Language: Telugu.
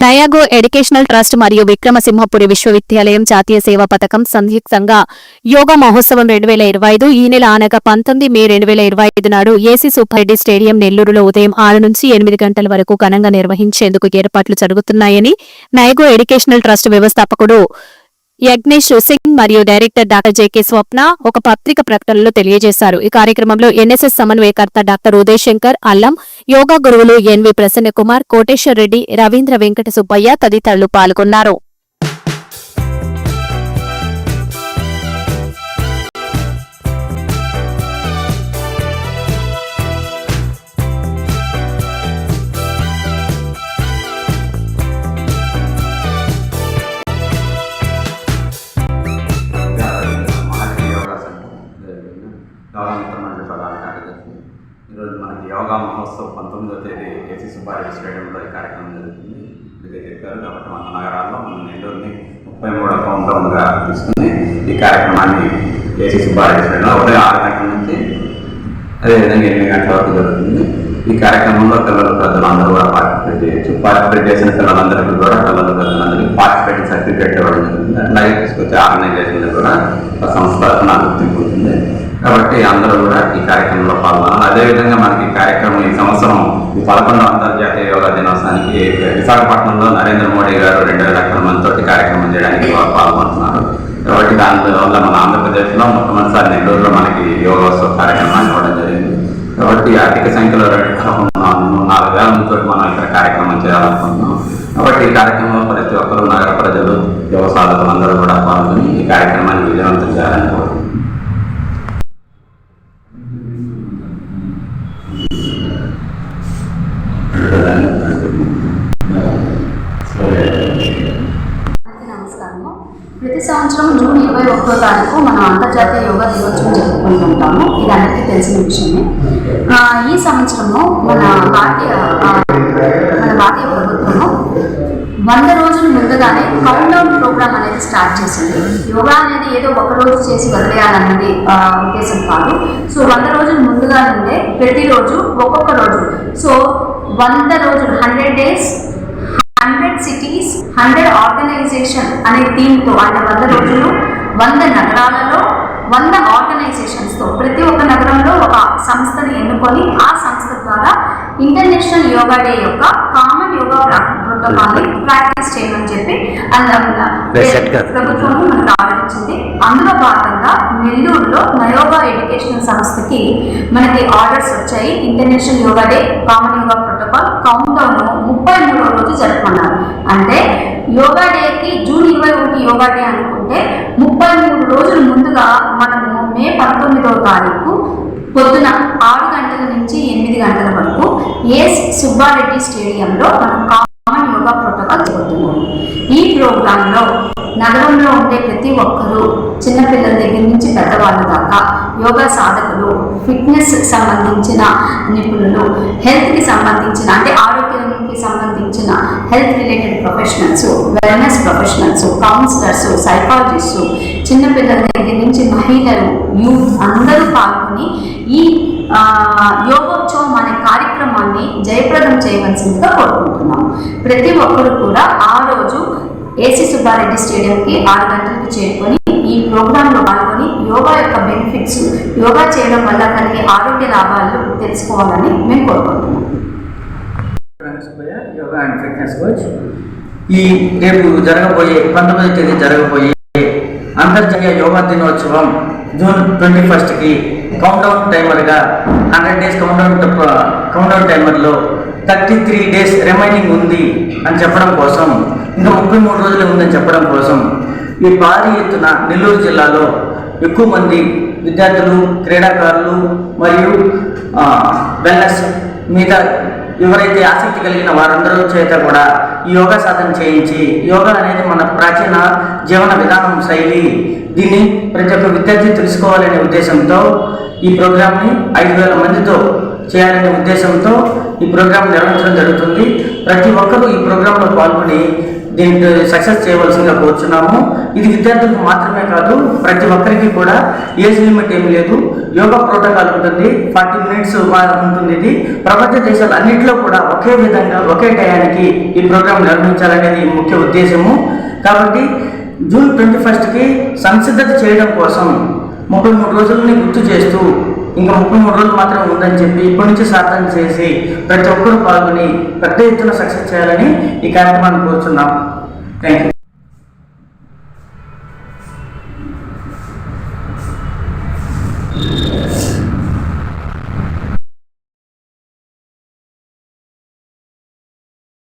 డయాగో ఎడ్యుకేషనల్ ట్రస్ట్ మరియు విక్రమసింహపురి విశ్వవిద్యాలయం జాతీయ సేవా పథకం సంయుక్తంగా యోగా మహోత్సవం రెండు వేల ఇరవై ఐదు ఈ నెల అనగా పంతొమ్మిది మే రెండు వేల ఇరవై ఐదు నాడు ఏసీ సుబ్బారెడ్డి స్టేడియం నెల్లూరులో ఉదయం ఆరు నుంచి ఎనిమిది గంటల వరకు ఘనంగా నిర్వహించేందుకు ఏర్పాట్లు జరుగుతున్నాయని నయగో ఎడ్యుకేషనల్ ట్రస్ట్ వ్యవస్థాపకుడు యజ్ఞేష్ సింగ్ మరియు డైరెక్టర్ డాక్టర్ జేకే స్వప్న ఒక పత్రిక ప్రకటనలో తెలియజేశారు. ఈ కార్యక్రమంలో ఎన్ఎస్ఎస్ సమన్వయకర్త డాక్టర్ ఉదయ్ శంకర్ అల్లం యోగా గురువులు ఎన్వి ప్రసన్న కుమార్ కోటేశ్వర్ రెడ్డి రవీంద్ర వెంకట సుబ్బయ్య తదితరులు పాల్గొన్నారు. యోగా మహోత్సవ్ పంతొమ్మిదో తేదీ ఏసీ సుబ్బారెడ్డి స్టేడియంలో ఈ కార్యక్రమం జరుగుతుంది. ఇదే చెప్పారు కాబట్టి మన నగరాల్లో మన నెల్లూరుని ముప్పై మూడో కౌంటౌన్గా తీసుకుని ఈ కార్యక్రమాన్ని ఏసీ సుబ్బారెడ్డి స్టేడియంలో ఉదయం ఆరు గంటల నుంచి అదేవిధంగా ఎనిమిది గంటల వరకు జరుగుతుంది. ఈ కార్యక్రమంలో పిల్లలు పెద్దలు కూడా పార్టిసిపేట్ చేయొచ్చు. పార్టిసిపేట్ చేసిన పిల్లలందరికీ కూడా పిల్లలు పెద్దలందరికీ పార్టిసిపేట్ సర్టిఫికేట్ ఇవ్వడం జరుగుతుంది. అట్లాగే తీసుకొచ్చే ఆర్గనైజేషన్ కూడా ఒక సంస్థ నా గుర్తింపు ఉంటుంది. కాబట్టి అందరూ కూడా ఈ కార్యక్రమంలో పాల్గొన్నారు అదేవిధంగా మనకి కార్యక్రమం ఈ సంవత్సరం ఈ పదకొండవ అంతర్జాతీయ యోగా దినోత్సవానికి విశాఖపట్నంలో నరేంద్ర మోడీ గారు రెండు వేల లక్షల మందితోటి కార్యక్రమం చేయడానికి వారు పాల్గొంటున్నారు. కాబట్టి దాని వల్ల మన ఆంధ్రప్రదేశ్లో మొట్టమొదటిసారి నెల్లూరులో మనకి యోగోత్సవ కార్యక్రమాన్ని ఇవ్వడం జరిగింది. కాబట్టి అధిక సంఖ్యలో రెండు నాలుగు నాలుగు వేల మందితో మనం ఇక్కడ కార్యక్రమం చేయాలనుకుంటున్నాం. కాబట్టి ఈ కార్యక్రమంలో ప్రతి ఒక్కరూ నగర ప్రజలు యువ సాధకులు అందరూ కూడా పాల్గొని ఈ కార్యక్రమాన్ని విజయవంతం చేయాలని కోరుకుంటున్నాం. నమస్కారము ప్రతి సంవత్సరం జూన్ ఇరవై ఒకటో తారీఖు మనం అంతర్జాతీయ యోగా దినోత్సవం జరుపుకుంటుంటాము. ఇది అందరికీ తెలిసిన విషయమే. ఈ సంవత్సరము మన భారతీయ మన భారతీయ ప్రభుత్వము వంద రోజులు ముందుగానే కౌంట్డౌన్ ప్రోగ్రామ్ అనేది స్టార్ట్ చేసింది. యోగా అనేది ఏదో ఒక రోజు చేసి వదిలేయాలన్నది ఉద్దేశం కాదు. సో వంద రోజులు ముందుగా నుండే ప్రతిరోజు ఒక్కొక్క రోజు. సో వంద రోజులు hundred days hundred cities hundred organisation అనే థీమ్తో అంటే వంద రోజులు వంద నగరాలలో వంద ఆర్గనైజేషన్స్తో ప్రతి ఒక్క నగరంలో ఒక సంస్థని ఎన్నుకొని ఆ సంస్థ ద్వారా ఇంటర్నేషనల్ యోగా డే యొక్క కామన్ యోగా ప్రాక్టీస్ చేయమని చెప్పి ప్రభుత్వం మనకు ఆర్డర్ ఇచ్చింది అందులో భాగంగా నెల్లూరులో నయోగా ఎడ్యుకేషనల్ సంస్థకి మనకి ఆర్డర్స్ వచ్చాయి. International yoga day common yoga protocol. Count down ముప్పై మూడో రోజు జరుపుకున్నారు. అంటే యోగా డేకి జూన్ ఇరవై ఒకటి యోగా డే అనుకుంటే ముప్పై మూడు రోజుల ముందుగా మనము మే పంతొమ్మిదవ తారీఖు పొద్దున ఆరు గంటల నుంచి ఎనిమిది గంటల వరకు ఏఎస్ సుబ్బారెడ్డి స్టేడియంలో మనం ఈ నగరంలో ఉండే ప్రతి ఒక్కరూ చిన్నపిల్లల దగ్గర నుంచి పెద్దవాళ్ళ దాకా యోగా సాధకులు ఫిట్నెస్ సంబంధించిన నిపుణులు హెల్త్కి సంబంధించిన అంటే ఆరోగ్యానికి సంబంధించిన health related professionals wellness professionals counsellors psychologist చిన్నపిల్లల దగ్గర నుంచి మహిళలు యూత్ అందరూ పాల్గొని ఈ యోగోత్సవం అనే కార్యక్రమాన్ని జయప్రదం చేయవలసిందిగా కోరుకుంటున్నాం ప్రతి ఒక్కరు కూడా ఆ రోజు ఏసీ సుబ్బారెడ్డి స్టేడియంకి ఆరు గంటలకు చేరుకొని ఈ ప్రోగ్రాంలో పాల్గొని యోగా యొక్క బెనిఫిట్స్ యోగా చేయడం వల్ల కలిగే ఆరోగ్య లాభాలు తెలుసుకోవాలని మేము కోరుకుంటున్నాం. Yoga and fitness coach. ఈ రేపు జరగబోయే పంతొమ్మిది తేదీ జరగబోయే అంతర్జాతీయ యోగా దినోత్సవం జూన్ ట్వంటీ ఫస్ట్కి కౌంటౌన్ టైమర్గా హండ్రెడ్ డేస్ కౌంటౌన్ కౌంటౌన్ టైమర్లో థర్టీ త్రీ డేస్ రిమైనింగ్ ఉంది అని చెప్పడం కోసం ముప్పై మూడు రోజులు ఉందని చెప్పడం కోసం ఈ భారీ ఎత్తున నెల్లూరు జిల్లాలో ఎక్కువ మంది విద్యార్థులు క్రీడాకారులు మరియు వెల్నెస్ మీద ఎవరైతే ఆసక్తి కలిగిన వారందరూ చేత కూడా ఈ యోగా సాధన చేయించి యోగా అనేది మన ప్రాచీన జీవన విధానం శైలి. దీన్ని ప్రతి ఒక్క విద్యార్థి తెలుసుకోవాలనే ఉద్దేశంతో ఈ ప్రోగ్రామ్ని ఐదు వేల మందితో చేయాలనే ఉద్దేశంతో ఈ ప్రోగ్రాం నిర్వహించడం జరుగుతుంది. ప్రతి ఒక్కరూ ఈ ప్రోగ్రాంలో పాల్గొని దీంట్లో సక్సెస్ చేయవలసిందిగా కోరుచున్నాము. ఇది విద్యార్థులకు మాత్రమే కాదు ప్రతి ఒక్కరికి కూడా ఏజ్ లిమిట్ ఏమీ లేదు. యోగా ప్రోటోకాల్ ఉంటుంది ఫార్టీ మినిట్స్ ఉంటుంది ఇది. ప్రపంచ దేశాలు అన్నింటిలో కూడా ఒకే విధంగా ఒకే టయానికి ఈ ప్రోగ్రాం నిర్వహించాలనేది ముఖ్య ఉద్దేశము. కాబట్టి జూన్ ట్వంటీ ఫస్ట్కి సంసిద్ధత చేయడం కోసం ముప్పై మూడు రోజులని గుర్తు చేస్తూ ఇంకా ముప్పై మూడు రోజులు మాత్రం ఉందని చెప్పి ఇప్పటి నుంచి సాధన చేసి ప్రతి ఒక్కరూ పాల్గొని పెద్ద ఎత్తున సక్సెస్ చేయాలని ఈ కార్యక్రమాన్ని కోరుచున్నాం. Thank you